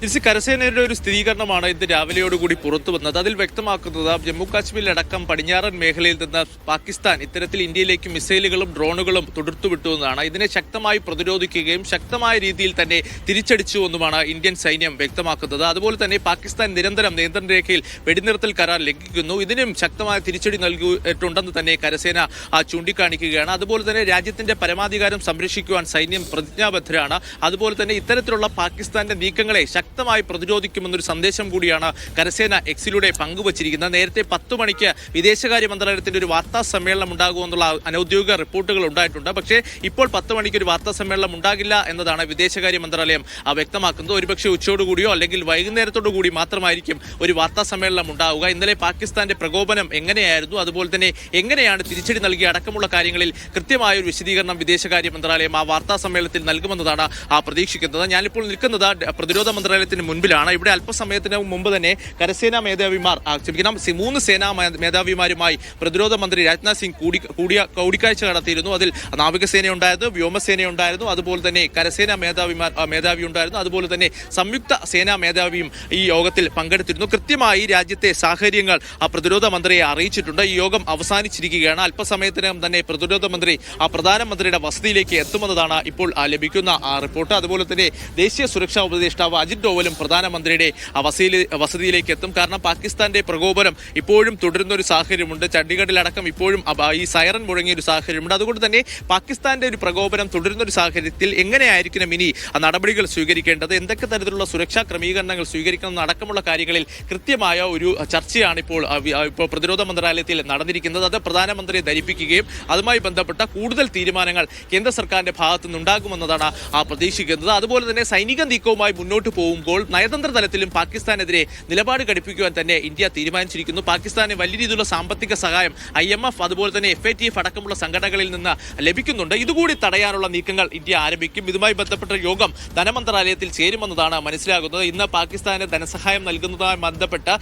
തിരിച്ച് കരസേനയുടെ ഒരു സ്ഥിരീകരണമാണ് ഇന്ന് രാവിലെയോടുകൂടി പുറത്തു വന്നത്. അതിൽ വ്യക്തമാക്കുന്നത് ജമ്മു കാശ്മീരിലടക്കം പടിഞ്ഞാറൻ മേഖലയിൽ നിന്ന് പാകിസ്ഥാൻ ഇത്തരത്തിൽ ഇന്ത്യയിലേക്ക് മിസൈലുകളും ഡ്രോണുകളും തുടർത്തുവിട്ടു എന്നതാണ് ഇതിനെ ശക്തമായി പ്രതിരോധിക്കുകയും ശക്തമായ രീതിയിൽ തന്നെ തിരിച്ചടിച്ചു എന്നുമാണ് ഇന്ത്യൻ സൈന്യം വ്യക്തമാക്കുന്നത്. അതുപോലെ തന്നെ പാകിസ്ഥാൻ നിരന്തരം നിയന്ത്രണ രേഖയിൽ വെടിനിർത്തൽ കരാർ ലംഘിക്കുന്നു. ഇതിനും ശക്തമായ തിരിച്ചടി നൽകിയിട്ടുണ്ടെന്ന് തന്നെ കരസേന ചൂണ്ടിക്കാണിക്കുകയാണ്. അതുപോലെ തന്നെ രാജ്യത്തിന്റെ പരമാധികാരം സംരക്ഷിക്കുവാൻ സൈന്യം പ്രതിജ്ഞാബദ്ധരാണ്. അതുപോലെ തന്നെ ഇത്തരത്തിലുള്ള പാകിസ്ഥാന്റെ നീക്കങ്ങളെ ശക്തമായി പ്രതിരോധിക്കുമെന്നൊരു സന്ദേശം കൂടിയാണ് കരസേന എക്സിലൂടെ പങ്കുവച്ചിരിക്കുന്നത്. നേരത്തെ പത്ത് മണിക്ക് വിദേശകാര്യ മന്ത്രാലയത്തിന്റെ ഒരു വാർത്താ സമ്മേളനം ഉണ്ടാകുമെന്നുള്ള അനൌദ്യോഗിക റിപ്പോർട്ടുകൾ ഉണ്ടായിട്ടുണ്ട്. പക്ഷേ ഇപ്പോൾ പത്ത് മണിക്ക് ഒരു വാർത്താ സമ്മേളനം ഉണ്ടാകില്ല എന്നതാണ് വിദേശകാര്യ മന്ത്രാലയം വ്യക്തമാക്കുന്നത്. ഒരുപക്ഷെ ഉച്ചയോടുകൂടിയോ അല്ലെങ്കിൽ വൈകുന്നേരത്തോടു കൂടി മാത്രമായിരിക്കും ഒരു വാർത്താ സമ്മേളനം ഉണ്ടാവുക. ഇന്നലെ പാകിസ്ഥാന്റെ പ്രകോപനം എങ്ങനെയായിരുന്നു? അതുപോലെ തന്നെ എങ്ങനെയാണ് തിരിച്ചടി നൽകിയ അടക്കമുള്ള കാര്യങ്ങളിൽ കൃത്യമായ ഒരു വിശദീകരണം വിദേശകാര്യ മന്ത്രാലയം ആ വാർത്താ സമ്മേളനത്തിൽ നൽകുമെന്നതാണ് ആ പ്രതീക്ഷിക്കുന്നത്. ഞാനിപ്പോൾ നിൽക്കുന്നത് പ്രതിരോധ പ്രതിരോധ മന്ത്രാലയത്തിന് മുൻപിലാണ്. ഇവിടെ അല്പസമയത്തിന് മുമ്പ് തന്നെ കരസേനാ മേധാവിമാർ ക്ഷമിക്കണം മൂന്ന് സേനാ മേധാവിമാരുമായി പ്രതിരോധ മന്ത്രി രാജ്നാഥ് സിംഗ് കൂടി കൂടിയ കൂടിക്കാഴ്ച നടത്തിയിരുന്നു. അതിൽ നാവികസേന ഉണ്ടായിരുന്നു വ്യോമസേന ഉണ്ടായിരുന്നു അതുപോലെ തന്നെ കരസേനാ മേധാവിമാർ മേധാവി ഉണ്ടായിരുന്നു അതുപോലെ തന്നെ സംയുക്ത സേനാ മേധാവിയും ഈ യോഗത്തിൽ പങ്കെടുത്തിരുന്നു. കൃത്യമായി രാജ്യത്തെ സാഹചര്യങ്ങൾ ആ പ്രതിരോധ മന്ത്രിയെ അറിയിച്ചിട്ടുണ്ട്. ഈ യോഗം അവസാനിച്ചിരിക്കുകയാണ്. അല്പസമയത്തിനകം തന്നെ പ്രതിരോധ മന്ത്രി ആ പ്രധാനമന്ത്രിയുടെ വസതിയിലേക്ക് എത്തുമെന്നതാണ് ഇപ്പോൾ ലഭിക്കുന്ന റിപ്പോർട്ട്. അതുപോലെ തന്നെ ദേശീയ സുരക്ഷാ ഉപദേഷ്ടാവ് അജിത് ഡോവലും പ്രധാനമന്ത്രിയുടെ വസതിയിലേക്ക് എത്തും കാരണം പാകിസ്ഥാന്റെ പ്രകോപനം ഇപ്പോഴും തുടരുന്ന ഒരു സാഹചര്യമുണ്ട്. ചണ്ഡീഗഡിലടക്കം ഇപ്പോഴും ഈ സൈറൻ മുഴങ്ങിയ ഒരു സാഹചര്യമുണ്ട്. അതുകൊണ്ട് തന്നെ പാകിസ്ഥാന്റെ ഒരു പ്രകോപനം തുടരുന്ന ഒരു സാഹചര്യത്തിൽ എങ്ങനെയായിരിക്കണം ഇനി നടപടികൾ സ്വീകരിക്കേണ്ടത്? എന്തൊക്കെ തരത്തിലുള്ള സുരക്ഷാ ക്രമീകരണങ്ങൾ സ്വീകരിക്കണം അടക്കമുള്ള കാര്യങ്ങളിൽ കൃത്യമായ ഒരു ചർച്ചയാണ് ഇപ്പോൾ ഇപ്പോൾ പ്രതിരോധ മന്ത്രാലയത്തിൽ നടന്നിരിക്കുന്നത്. അത് പ്രധാനമന്ത്രിയെ ധരിപ്പിക്കുകയും അതുമായി ബന്ധപ്പെട്ട കൂടുതൽ തീരുമാനങ്ങൾ കേന്ദ്ര സർക്കാരിന്റെ ഭാഗത്തു നിന്നുണ്ടാകുമെന്നതാണ് പ്രതീക്ഷിക്കുന്നത്. അതുപോലെ തന്നെ സൈനിക നീക്കവുമായി മുന്നോട്ട് പോകുമ്പോൾ നയതന്ത്ര തലത്തിലും പാകിസ്ഥാനെതിരെ നിലപാട് ഘടിപ്പിക്കുവാൻ തന്നെ ഇന്ത്യ തീരുമാനിച്ചിരിക്കുന്നു. പാകിസ്ഥാന് വലിയ രീതിയിലുള്ള സാമ്പത്തിക സഹായം ഐ എം എഫ് അതുപോലെ തന്നെ എഫ് എ ടി എഫ് അടക്കമുള്ള സംഘടനകളിൽ നിന്ന് ലഭിക്കുന്നുണ്ട്. ഇതുകൂടി തടയാനുള്ള നീക്കങ്ങൾ ഇന്ത്യ ആരംഭിക്കും. ഇതുമായി ബന്ധപ്പെട്ട യോഗം ധനമന്ത്രാലയത്തിൽ ചേരുമെന്നതാണ് മനസ്സിലാകുന്നത്. ഇന്ന് പാകിസ്ഥാന് ധനസഹായം നൽകുന്നതുമായി ബന്ധപ്പെട്ട്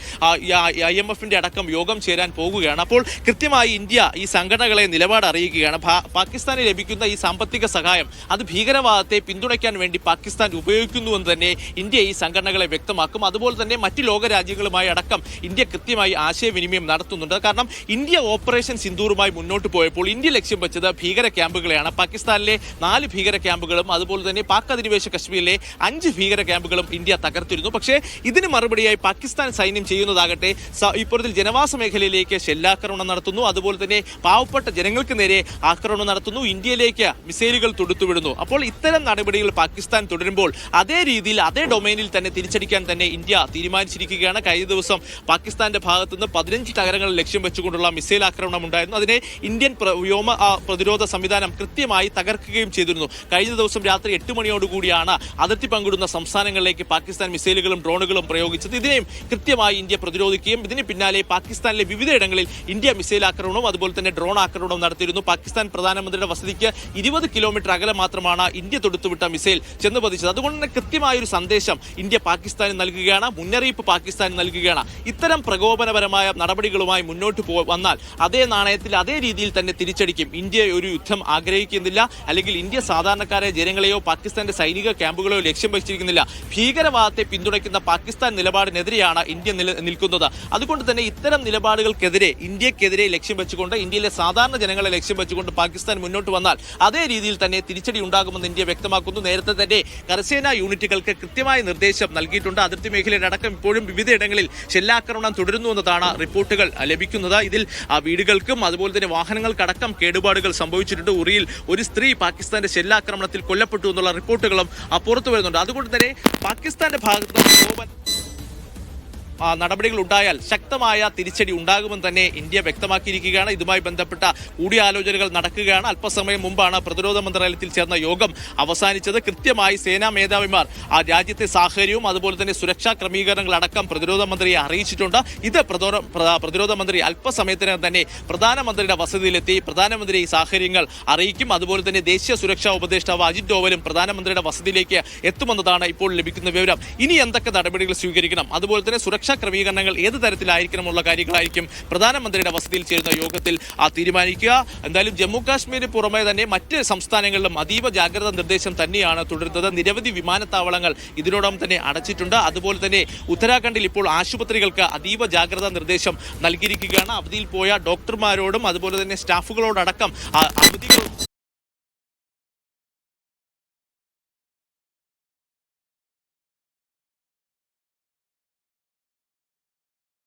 ഐ എം എഫിന്റെ അടക്കം യോഗം ചേരാൻ പോകുകയാണ്. അപ്പോൾ കൃത്യമായി ഇന്ത്യ ഈ സംഘടനകളെ നിലപാട് അറിയിക്കുകയാണ്. പാകിസ്ഥാന് ലഭിക്കുന്ന ഈ സാമ്പത്തിക സഹായം അത് ഭീകരവാദത്തെ പിന്തുണയ്ക്കാൻ വേണ്ടി പാകിസ്ഥാൻ ഉപയോഗിക്കുന്നുവെന്ന് തന്നെ ഇന്ത്യ ഈ സംഘടനകളെ വ്യക്തമാക്കും. അതുപോലെ തന്നെ മറ്റ് ലോകരാജ്യങ്ങളുമായി അടക്കം ഇന്ത്യ കൃത്യമായി ആശയവിനിമയം നടത്തുന്നുണ്ട്. കാരണം ഇന്ത്യ ഓപ്പറേഷൻ സിന്ദൂറുമായി മുന്നോട്ട് പോയപ്പോൾ ഇന്ത്യ ലക്ഷ്യം വെച്ചത് ഭീകര ക്യാമ്പുകളെയാണ്. പാകിസ്ഥാനിലെ നാല് ഭീകര ക്യാമ്പുകളും അതുപോലെ തന്നെ പാക് അധിനിവേശ കശ്മീരിലെ അഞ്ച് ഭീകര ക്യാമ്പുകളും ഇന്ത്യ തകർത്തിരുന്നു. പക്ഷേ ഇതിന് മറുപടിയായി പാകിസ്ഥാൻ സൈന്യം ചെയ്യുന്നതാകട്ടെ ഇപ്പുറത്തിൽ ജനവാസ മേഖലയിലേക്ക് ഷെല്ലാക്രമണം നടത്തുന്നു. അതുപോലെ തന്നെ പാവപ്പെട്ട ജനങ്ങൾക്ക് നേരെ ആക്രമണം നടത്തുന്നു. ഇന്ത്യയിലേക്ക് മിസൈലുകൾ തൊടുത്തുവിടുന്നു. അപ്പോൾ ഇത്തരം നടപടികൾ പാകിസ്ഥാൻ തുടരുമ്പോൾ അതേ രീതിയിൽ അതേ ഡൊമൈനിൽ തന്നെ തിരിച്ചടിക്കാൻ തന്നെ ഇന്ത്യ തീരുമാനിച്ചിരിക്കുകയാണ്. കഴിഞ്ഞ ദിവസം പാകിസ്ഥാന്റെ ഭാഗത്തുനിന്ന് പതിനഞ്ച് നഗരങ്ങൾ ലക്ഷ്യം വെച്ചുകൊണ്ടുള്ള മിസൈൽ ആക്രമണം ഉണ്ടായിരുന്നു. അതിനെ ഇന്ത്യൻ വ്യോമ പ്രതിരോധ സംവിധാനം കൃത്യമായി തകർക്കുകയും ചെയ്തിരുന്നു. കഴിഞ്ഞ ദിവസം രാത്രി എട്ട് മണിയോടുകൂടിയാണ് അതിർത്തി പങ്കിടുന്ന സംസ്ഥാനങ്ങളിലേക്ക് പാകിസ്ഥാൻ മിസൈലുകളും ഡ്രോണുകളും പ്രയോഗിച്ചത്. ഇതിനെയും കൃത്യമായി ഇന്ത്യ പ്രതിരോധിക്കുകയും ഇതിന് പിന്നാലെ പാകിസ്ഥാനിലെ വിവിധയിടങ്ങളിൽ ഇന്ത്യ മിസൈൽ ആക്രമണവും അതുപോലെ തന്നെ ഡ്രോൺ ആക്രമണവും നടത്തിയിരുന്നു. പാകിസ്ഥാൻ പ്രധാനമന്ത്രിയുടെ വസതിക്ക് ഇരുപത് കിലോമീറ്റർ അകലെ മാത്രമാണ് ഇന്ത്യ തൊടുത്തുവിട്ട മിസൈൽ ചെന്ന് പതിച്ചത് അതുകൊണ്ട് തന്നെ കൃത്യമായ ഒരു സന്ദേശം ഇന്ത്യ പാകിസ്ഥാന് നൽകുകയാണ് മുന്നറിയിപ്പ് പാകിസ്ഥാന് നൽകുകയാണ്. ഇത്തരം പ്രകോപനപരമായ നടപടികളുമായി മുന്നോട്ട് പോ വന്നാൽ അതേ നാണയത്തിൽ അതേ രീതിയിൽ തന്നെ തിരിച്ചടിക്കും. ഇന്ത്യ ഒരു യുദ്ധം ആഗ്രഹിക്കുന്നില്ല അല്ലെങ്കിൽ ഇന്ത്യ സാധാരണക്കാരെ ജനങ്ങളെയോ പാകിസ്ഥാന്റെ സൈനിക ക്യാമ്പുകളെയോ ലക്ഷ്യം വെച്ചിരിക്കുന്നില്ല. ഭീകരവാദത്തെ പിന്തുണയ്ക്കുന്ന പാകിസ്ഥാൻ നിലപാടിനെതിരെയാണ് ഇന്ത്യ നിൽക്കുന്നത്. അതുകൊണ്ട് തന്നെ ഇത്തരം നിലപാടുകൾക്കെതിരെ ഇന്ത്യക്കെതിരെ ലക്ഷ്യം വെച്ചുകൊണ്ട് ഇന്ത്യയിലെ സാധാരണ ജനങ്ങളെ ലക്ഷ്യം വെച്ചുകൊണ്ട് പാകിസ്ഥാൻ മുന്നോട്ട് വന്നാൽ അതേ രീതിയിൽ തന്നെ തിരിച്ചടി ഉണ്ടാകുമെന്ന് ഇന്ത്യ വ്യക്തമാക്കുന്നു. നേരത്തെ തന്നെ കരസേനാ യൂണിറ്റുകൾക്ക് കൃത്യമായ നിർദ്ദേശം നൽകിയിട്ടുണ്ട്. അതിർത്തി മേഖലയുടെ അടക്കം ഇപ്പോഴും വിവിധയിടങ്ങളിൽ ഷെല്ലാക്രമണം തുടരുന്നു എന്നതാണ് റിപ്പോർട്ടുകൾ ലഭിക്കുന്നത്. ഇതിൽ ആ വീടുകൾക്കും അതുപോലെ തന്നെ വാഹനങ്ങൾക്കടക്കം കേടുപാടുകൾ സംഭവിച്ചിട്ടുണ്ട്. ഉറിയിൽ ഒരു സ്ത്രീ പാകിസ്ഥാന്റെ ഷെല്ലാക്രമണത്തിൽ കൊല്ലപ്പെട്ടു എന്നുള്ള റിപ്പോർട്ടുകളും പുറത്തു വരുന്നുണ്ട്. അതുകൊണ്ട് തന്നെ പാകിസ്ഥാന്റെ ഭാഗത്ത് നിന്ന് നടപടികൾ ഉണ്ടായാൽ ശക്തമായ തിരിച്ചടി ഉണ്ടാകുമെന്ന് തന്നെ ഇന്ത്യ വ്യക്തമാക്കിയിരിക്കുകയാണ്. ഇതുമായി ബന്ധപ്പെട്ട കൂടിയാലോചനകൾ നടക്കുകയാണ്. അല്പസമയം മുമ്പാണ് പ്രതിരോധ മന്ത്രാലയത്തിൽ ചേർന്ന യോഗം അവസാനിച്ചത്. കൃത്യമായി സേനാ മേധാവിമാർ ആ രാജ്യത്തെ സാഹചര്യവും അതുപോലെ തന്നെ സുരക്ഷാ ക്രമീകരണങ്ങൾ അടക്കം പ്രതിരോധ മന്ത്രിയെ അറിയിച്ചിട്ടുണ്ട്. ഇത് പ്രതിരോധ മന്ത്രി അല്പസമയത്തിനകം തന്നെ പ്രധാനമന്ത്രിയുടെ വസതിയിലെത്തി പ്രധാനമന്ത്രി ഈ സാഹചര്യങ്ങൾ അറിയിക്കും. അതുപോലെ തന്നെ ദേശീയ സുരക്ഷാ ഉപദേഷ്ടാവ് അജിത് ഡോവലും പ്രധാനമന്ത്രിയുടെ വസതിയിലേക്ക് എത്തുമെന്നതാണ് ഇപ്പോൾ ലഭിക്കുന്ന വിവരം. ഇനി എന്തൊക്കെ നടപടികൾ സ്വീകരിക്കണം? അതുപോലെ തന്നെ സുരക്ഷാ സുരക്ഷാ ക്രമീകരണങ്ങൾ ഏത് തരത്തിലായിരിക്കണമുള്ള കാര്യങ്ങളായിരിക്കും പ്രധാനമന്ത്രിയുടെ വസതിയിൽ ചേരുന്ന യോഗത്തിൽ ആ തീരുമാനിക്കുക. എന്തായാലും ജമ്മു കാശ്മീരിന് പുറമെ തന്നെ മറ്റ് സംസ്ഥാനങ്ങളിലും അതീവ ജാഗ്രതാ നിർദ്ദേശം തന്നെയാണ് തുടരുന്നത്. നിരവധി വിമാനത്താവളങ്ങൾ ഇതിനോടൊപ്പം തന്നെ അടച്ചിട്ടുണ്ട്. അതുപോലെ തന്നെ ഉത്തരാഖണ്ഡിൽ ഇപ്പോൾ ആശുപത്രികൾക്ക് അതീവ ജാഗ്രതാ നിർദ്ദേശം നൽകിയിരിക്കുകയാണ്. അവധിയിൽ പോയ ഡോക്ടർമാരോടും അതുപോലെ തന്നെ സ്റ്റാഫുകളോടക്കം അവധികൾ